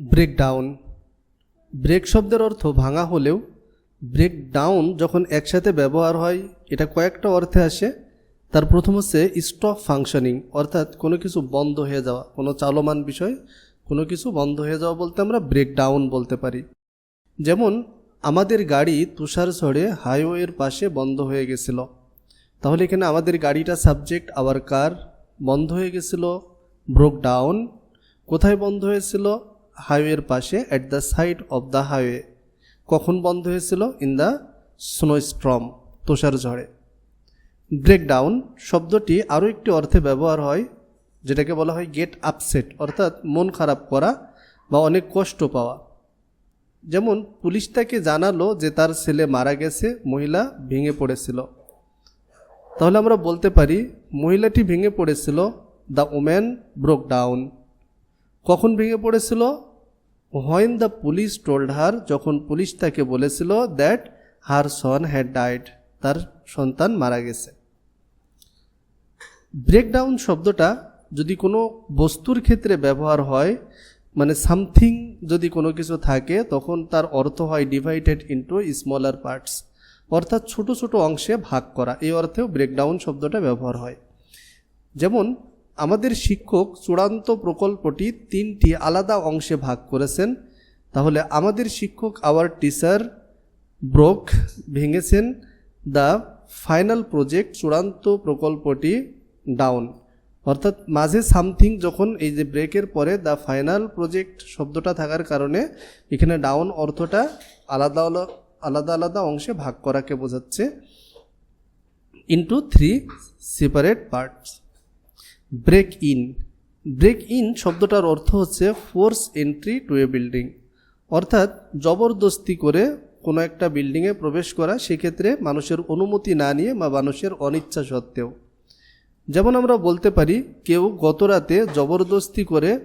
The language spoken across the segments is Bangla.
ব্রেকডাউন ব্রেক শব্দের অর্থ ভাঙা হলেও ব্রেক ডাউন যখন একসাথে ব্যবহার হয়, এটা কয়েকটা অর্থে আসে। তার প্রথম হচ্ছে স্টপ ফাংশনিং অর্থাৎ কোনো কিছু বন্ধ হয়ে যাওয়া, কোনো চালমান বিষয়, কোনো কিছু বন্ধ হয়ে যাওয়া বলতে আমরা ব্রেক ডাউন বলতে পারি। যেমন, আমাদের গাড়ি তুষার ঝড়ে হাইওয়ের পাশে বন্ধ হয়ে গেছিল। তাহলে এখানে আমাদের গাড়িটা সাবজেক্ট আবার কার বন্ধ হয়ে গেছিল ব্রোক ডাউন কোথায় বন্ধ হয়েছিল? হাইওয়ের পাশে at the side of the highway কখন বন্ধ হয়েছিল? ইন দ্য স্নো স্ট্রম তুষার ঝড়ে। ব্রেকডাউন শব্দটি আরও একটি অর্থে ব্যবহার হয়, যেটাকে বলা হয় গেট আপসেট অর্থাৎ মন খারাপ করা বা অনেক কষ্ট পাওয়া। যেমন, পুলিশ তাকে জানালো যে তার ছেলে মারা গেছে, মহিলা ভেঙে পড়েছিল। তাহলে আমরা বলতে পারি, মহিলাটি ভেঙে পড়েছিল দ্য ওম্যান ব্রোক ডাউন কখন ভেঙে পড়েছিল? When the police told her যখন পুলিশ তাকে বলেছিল that her son had died তার সন্তান মারা গেছে। ব্রেকডাউন শব্দটা যদি কোনো বস্তুর ক্ষেত্রে ব্যবহার হয় মানে সামথিং যদি কোনো কিছু থাকে, তখন তার অর্থ হয় ডিভাইডেড ইন্টু স্মলার পার্টস অর্থাৎ ছোট ছোট অংশে ভাগ করা। এই অর্থেও ব্রেকডাউন শব্দটা ব্যবহার হয়। যেমন আমাদের শিক্ষক চূড়ান্ত প্রকল্পটি তিনটি আলাদা অংশে ভাগ করেছেন। তাহলে আমাদের শিক্ষক আওয়ার টিচার ব্রোক ভেঙেছেন। দ্য ফাইনাল প্রজেক্ট চূড়ান্ত প্রকল্পটি ডাউন। অর্থাৎ মাঝে সামথিং যখন এই যে ব্রেকের পরে দ্য ফাইনাল প্রজেক্ট শব্দটা থাকার কারণে এখানে ডাউন অর্থটা আলাদা আলাদা আলাদা অংশে ভাগ করাকে বোঝাচ্ছে। Into three separate parts break in break in শব্দটার অর্থ হচ্ছে force entry to a building অর্থাৎ জবরদস্তি করে কোনো একটা বিল্ডিংয়ে প্রবেশ করা, সেক্ষেত্রে মানুষের অনুমতি না নিয়ে বা মানুষের অনিচ্ছা সত্ত্বেও। যেমন আমরা বলতে পারি, কেউ গত রাতে জবরদস্তি করে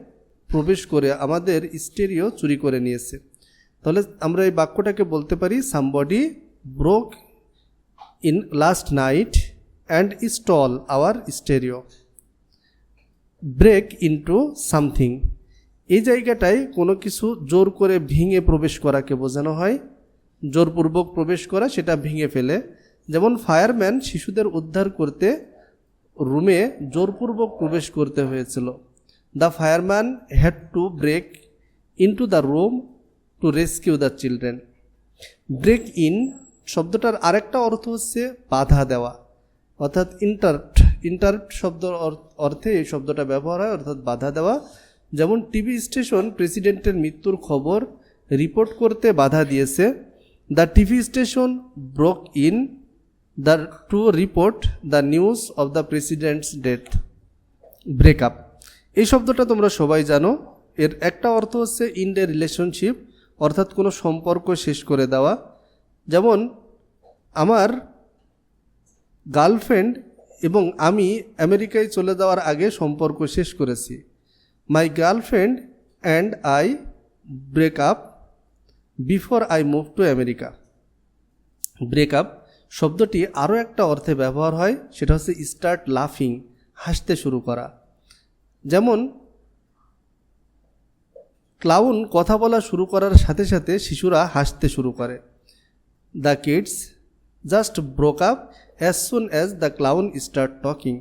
প্রবেশ করে আমাদের স্টেরিও চুরি করে নিয়েছে। তাহলে আমরা এই বাক্যটাকে বলতে পারি somebody broke in last night and stole our stereo break into something এই জায়গাটায় কোনো কিছু জোর করে ভেঙে প্রবেশ করাকে বোঝানো হয়। জোরপূর্বক প্রবেশ করা, সেটা ভেঙে ফেলে। যেমন ফায়ারম্যান শিশুদের উদ্ধার করতে রুমে জোরপূর্বক প্রবেশ করতে হয়েছিল। The fireman had to break into the room to rescue the children break in শব্দটার আরেকটা অর্থ হচ্ছে বাধা দেওয়া। অর্থাৎ ইন্টারপ্ট ইন্টারপ্ট শব্দ অর- অর্থে এই শব্দটা ব্যবহার হয়, অর্থাৎ বাধা দেওয়া। যেমন টিভি স্টেশন প্রেসিডেন্টের মৃত্যুর খবর রিপোর্ট করতে বাধা দিয়েছে। The TV station broke in, the to report, the news of the president's death. Breakup এই শব্দটা তোমরা সবাই জানো। এর একটা অর্থ হচ্ছে ইন এ রিলেশনশিপ, অর্থাৎ কোনো সম্পর্ক শেষ করে দেওয়া। যেমন, আমার গার্লফ্রেন্ড এবং আমি আমেরিকায় চলে যাওয়ার আগে সম্পর্ক শেষ করেছি। My girlfriend and I break up before I move to America breakup শব্দটি আরও একটা অর্থে ব্যবহার হয়, সেটা হচ্ছে স্টার্ট লাফিং হাসতে শুরু করা। যেমন ক্লাউন কথা বলা শুরু করার সাথে সাথে শিশুরা হাসতে শুরু করে। The kids just broke up as soon as the clown start talking